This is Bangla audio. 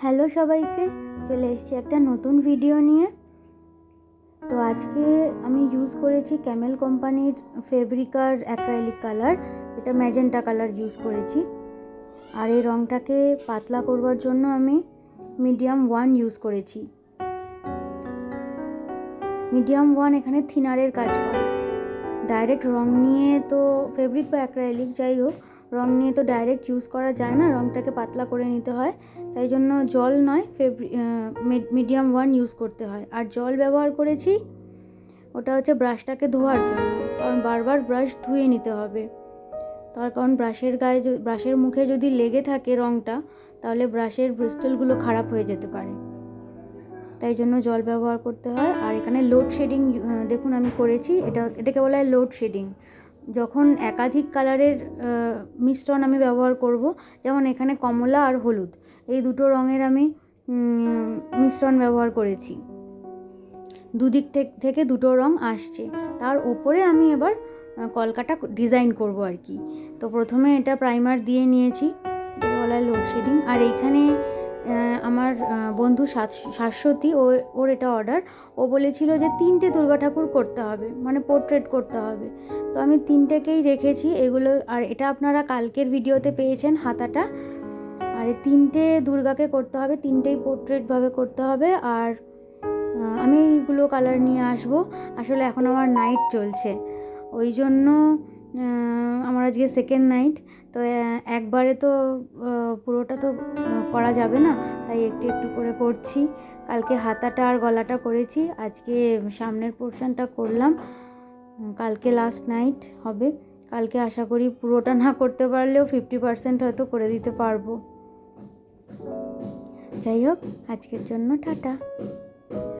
হ্যালো সবাইকে, চলে এসেছি একটা নতুন ভিডিও নিয়ে। তো আজকে আমি ইউজ করেছি ক্যামেল কোম্পানির ফেব্রিকার অ্যাক্রাইলিক কালার এটা ম্যাজেন্টা কালার ইউজ করেছি। আর এই রঙটাকে পাতলা করবার জন্য আমি মিডিয়াম ওয়ান ইউজ করেছি। মিডিয়াম ওয়ান এখানে থিনারের কাজ করে। ডাইরেক্ট রং নিয়ে তো ফেব্রিক বা অ্যাক্রাইলিক যাই হোক রং নিয়ে তো ডাইরেক্ট ইউজ করা যায় না, রংটাকে পাতলা করে নিতে হয়। তাই জন্য জল নয় ফেব্রি মিডিয়াম ওয়ান ইউজ করতে হয়। আর জল ব্যবহার করেছি, ওটা হচ্ছে ব্রাশটাকে ধোয়ার জন্য। কারণ বারবার ব্রাশ ধুয়ে নিতে হবে। তার কারণ ব্রাশের গায়ে ব্রাশের মুখে যদি লেগে থাকে রংটা, তাহলে ব্রাশের ব্রিস্টেলগুলো খারাপ হয়ে যেতে পারে। তাই জন্য জল ব্যবহার করতে হয়। আর এখানে লোড শেডিং দেখুন আমি করেছি। এটা, এটাকে বলা হয় লোড শেডিং যখন একাধিক কালারের মিশ্রণ আমি ব্যবহার করব, যেমন এখানে কমলা আর হলুদ, এই দুটো রঙের আমি মিশ্রণ ব্যবহার করেছি। দুদিক থেকে দুটো রং আসছে। তার ওপরে আমি এবার কলকাটা ডিজাইন করব আর কি। তো প্রথমে এটা প্রাইমার দিয়ে নিয়েছি এটাকে বলা লোডশেডিং আর এইখানে আমার বন্ধু শাশ্বতী ও, ওর এটা অর্ডার ও বলেছিল যে তিনটে দুর্গা ঠাকুর করতে হবে মানে পোর্ট্রেট করতে হবে। তো আমি তিনটেকেই রেখেছি, এগুলো, আর এটা আপনারা কালকের ভিডিওতে পেয়েছেন হাতাটা। আর তিনটে দুর্গাকে করতে হবে, তিনটেই পোর্ট্রেটভাবে করতে হবে। আর আমি এইগুলো কালার নিয়ে আসব। আসলে এখন আমার নাইট চলছে। ওই জন্য আমার আজকে সেকেন্ড নাইট তো একবারে তো পুরোটা তো করা যাবে না, তাই একটু একটু করে করছি। কালকে হাতাটা আর গলাটা করেছি, আজকে সামনের পোর্শনটা করলাম। কালকে লাস্ট নাইট হবে। কালকে আশা করি পুরোটা না করতে পারলেও ফিফটি পার্সেন্ট হয়তো করে দিতে পারব। যাই হোক, আজকের জন্য টাটা।